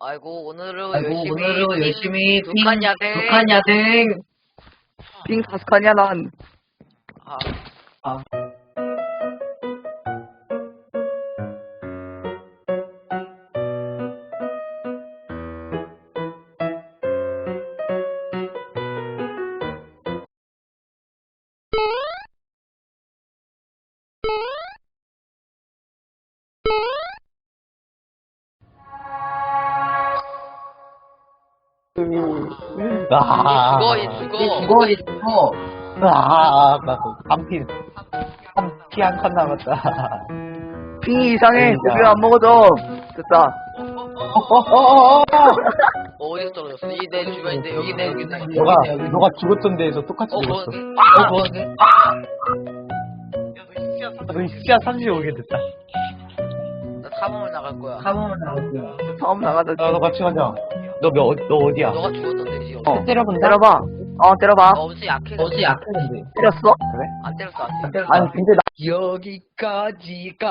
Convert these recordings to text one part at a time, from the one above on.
아이고 오늘은 아이고, 열심히 오늘은 핑 열심히 두핑칸 야생 두칸 야생. 빙 다섯 칸이야 난. 아, 아. 아, 죽어 이 죽어 죽어, 이 죽어. 아, 나 한피, 한피 한칸 남았다. 빙이 이상해. 고기 안 먹어줘. 됐다. 어어어 어! 어디서 떨어졌어 이 내 주변인데 여기 내 여기 내 너가, 너가 죽었던 데에서 똑같이 어 죽었어. 거기 어, 뭐, 너 시야 35개 됐다. 나 탐험을 나갈 거야 한번 나왔어. 처음 나가자. 야, 너 같이 가자. 너, 몇, 너 어디야? 너가 죽었던데 지금 어. 때려본다? 때려봐. 어, 때려봐. 너 엄청 약해 어제 약했는데. 때렸어? 안 때렸어 안 때렸어 아니, 근데 나. 여기까지가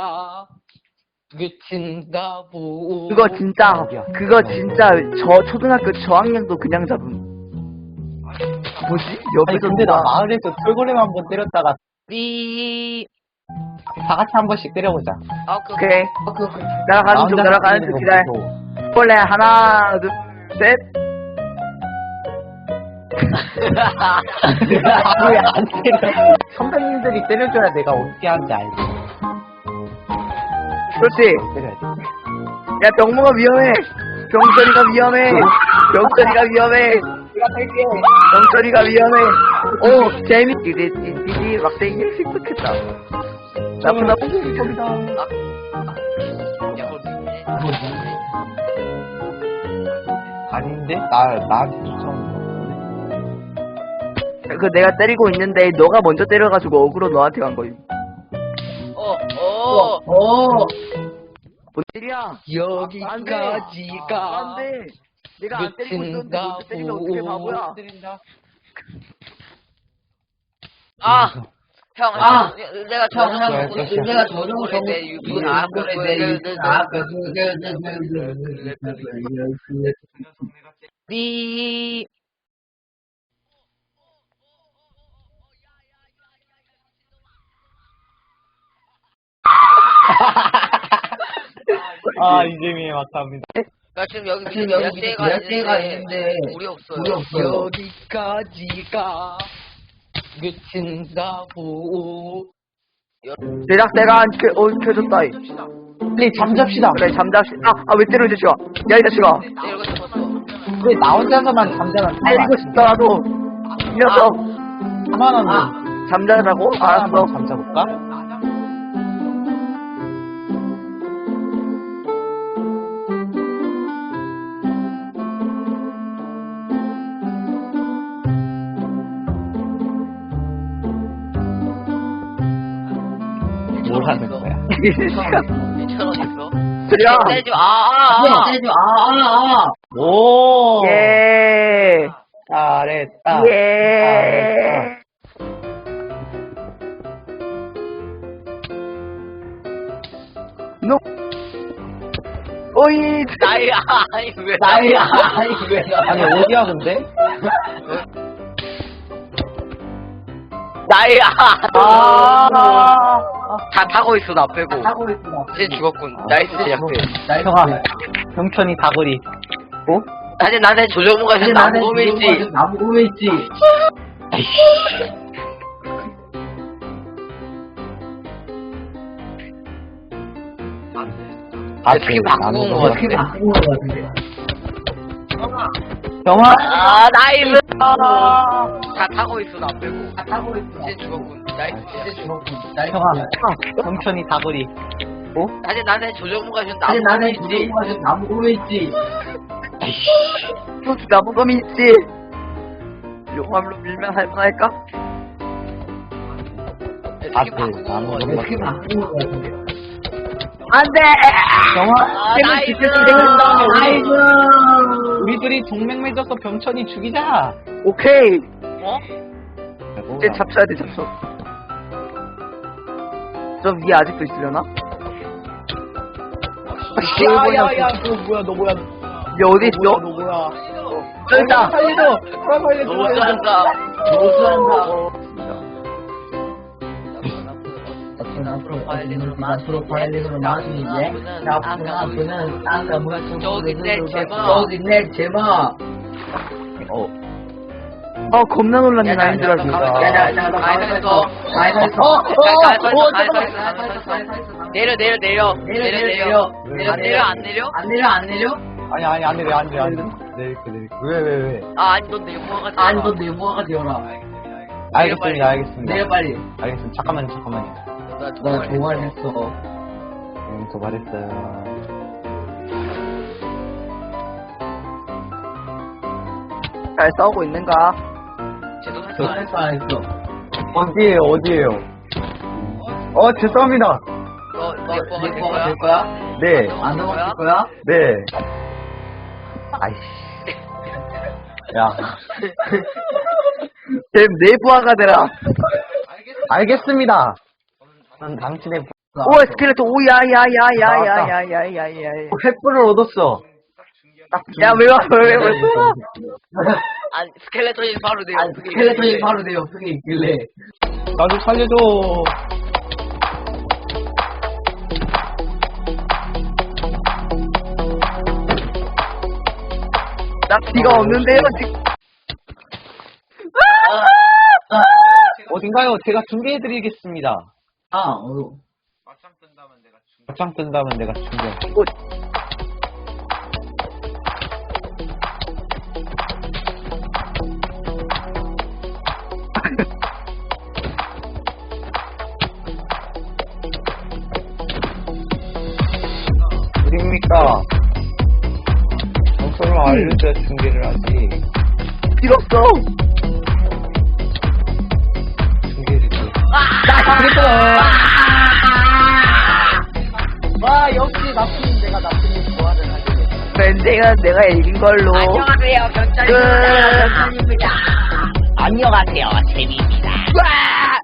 끝인다고 그거 진짜, 어디야? 그거 진짜 저 초등학교 저학년도 그냥 잡음. 뭐지? 아니, 옆에서 근데 나 누가- 마을에서 털고래만 한번 때렸다가 삐 다 같이 한 번씩 때려보자. 아, 그, 오케이. 날아가는 중, 날아가는 중, 기다려. 원래 하나, 둘, 셋. 왜안 때려? 선배님들이 때려줘야 내가 어떻게 하는지 알지. 그렇지. 때려야지. 야, 병모가 위험해. 병철이가 위험해. 병철이가 위험해. 병철이가 위험해. 오, 재미. 띠디띠디 막대기 씩씩했다. 나쁜 나쁜 소리다. 야, 누구지? 아닌데? 나, 나한테 추천. 그 내가 때리고 있는데 너가 먼저 때려가지고 어그로 너한테 간 거임. 어, 어, 어! 뭔 일이야? 여기까지가 안돼. 내가 안 때리고 있었는데 먼저 때리면 어떻게 바보야? 아, 형, 아. 형, 내가 형, 내가 저녁 그래, 내 유튜브 아, 그래, 내 유튜브 아, 삐. 아, 이재미의 막합니다. 나 지금 여기 지금 열쇠가 열쇠가 있는데. 물이 없어요. 여기까지가 끝인다고. 제작대가 안 켜, 어, 켜졌다. 빨리 잠잡시다. 그래, 잠자시. 아, 아, 왜 때려, 이 자식아. 야, 이 자식아. 싶었어. 왜나 혼자서만 잠자면 때리고 싶더라도. 이 녀석. 하나는 잠자라고? 알았어. 잠자볼까? 하는 거야? 이 자식아. 2,000원 있어? 야. 때리지 마. 아, 아, 아. 오! 예. 잘했다. 예. 노. 오이. 나야. 아니, 왜 나야. 아니, 왜 나- 아니, 어디야, 근데? 나야. 아. 다 타고 있어, 나 빼고. 하고 있구나. 이제 죽었군. 나이스 제작대. 형아, 병천이 다그리. 어? 사실 나한테 조정무가 지금 나무검에 있지. 나무검에 있지. 아, 어떻게 바꾸고 온것 같은데? 바꾸고 온것 같은데. 형아, 아, 나이스. 다 타고 있어, 나 빼고. 하고 있어. 이제 죽었군. 나이스, 이제 죽었군. 형아, 병천이 다그리. 사실 나한테 조정무가 지금 아니, 나무검에 나는 있지. 지금 나무검에 있지. 또 나무검이 있지. 용암로 밀면 할만할까? 온것 같아. 어떻게 바꾸고 온것 같은데. 안 돼! 형아, 아, 나이스. 나이스! 우리들이 동맹 맺어서 병천이 죽이자. 오케이. 어? 이제 잡쳐야 돼, 잡쳐. 저 위에 아직도 있으려나? 야 야 야 너 뭐야 너 뭐야 야, 어디 있어? 너 뭐야 저기 있다. 살려줘 빨리 살려줘 노수한다. 프로파일링으로 나중에 나쁘나 그는 아까 무슨 저기 내 제목. 저기 내 제목. 어. 어, 겁나 놀랐네, 나 힘들어. 가위바위보. 가위바위보. 내려 내려 내려. 내려 내려 내려. 내려. 안 내려? 안 내려? 안 내려? 아니 아니 안 내려 안 내려 안 내려. 내릴게 내릴게. 왜 왜 왜? 아 아니 넌 내용모아가 아니 너 네모가 되어라. 알겠습니다 알겠습니다. 내려 빨리. 알겠습니다. 잠깐만 잠깐만요 나나 도발했어 음 도발했어요 잘 싸우고 있는가? 제동했어 도발했어 안 했어 어디에요 어디에요 어 죄송합니다 너너 뭐가 될 네모가 거야? 될 거야? 네 안 넘어갈 거야? 네. 아이씨. 야, 쟤 내부하가 되라. 알겠습니다. 난 당신의 오, 스켈레톤, 오, 야, 야, 야, 야, 야, 야, 야, 야, 야. 횃불을 얻었어. 야, 왜 와, 왜, 왜, 왜, 아니 스켈레톤이 바로 내 아니 스켈레톤이 바로 내 옆에 있길래 나도 살려줘. 나 피가 없는데요, 지금. 어딘가요? 제가 준비해드리겠습니다. 아, 어. 맞짱 뜬다면 내가 충격. 맞짱 뜬다면 내가 충격. 이거 어딥니까? 정설로 알려줘야 중계를 하지. 이었어 나 그랬잖아. 와, 역시 나쁜 내가 나쁜 좋아를 하게 돼. 밴드가 내가 이긴 걸로. 안녕하세요 끝. 경찰입니다 안녕하세요 재미입니다 으아!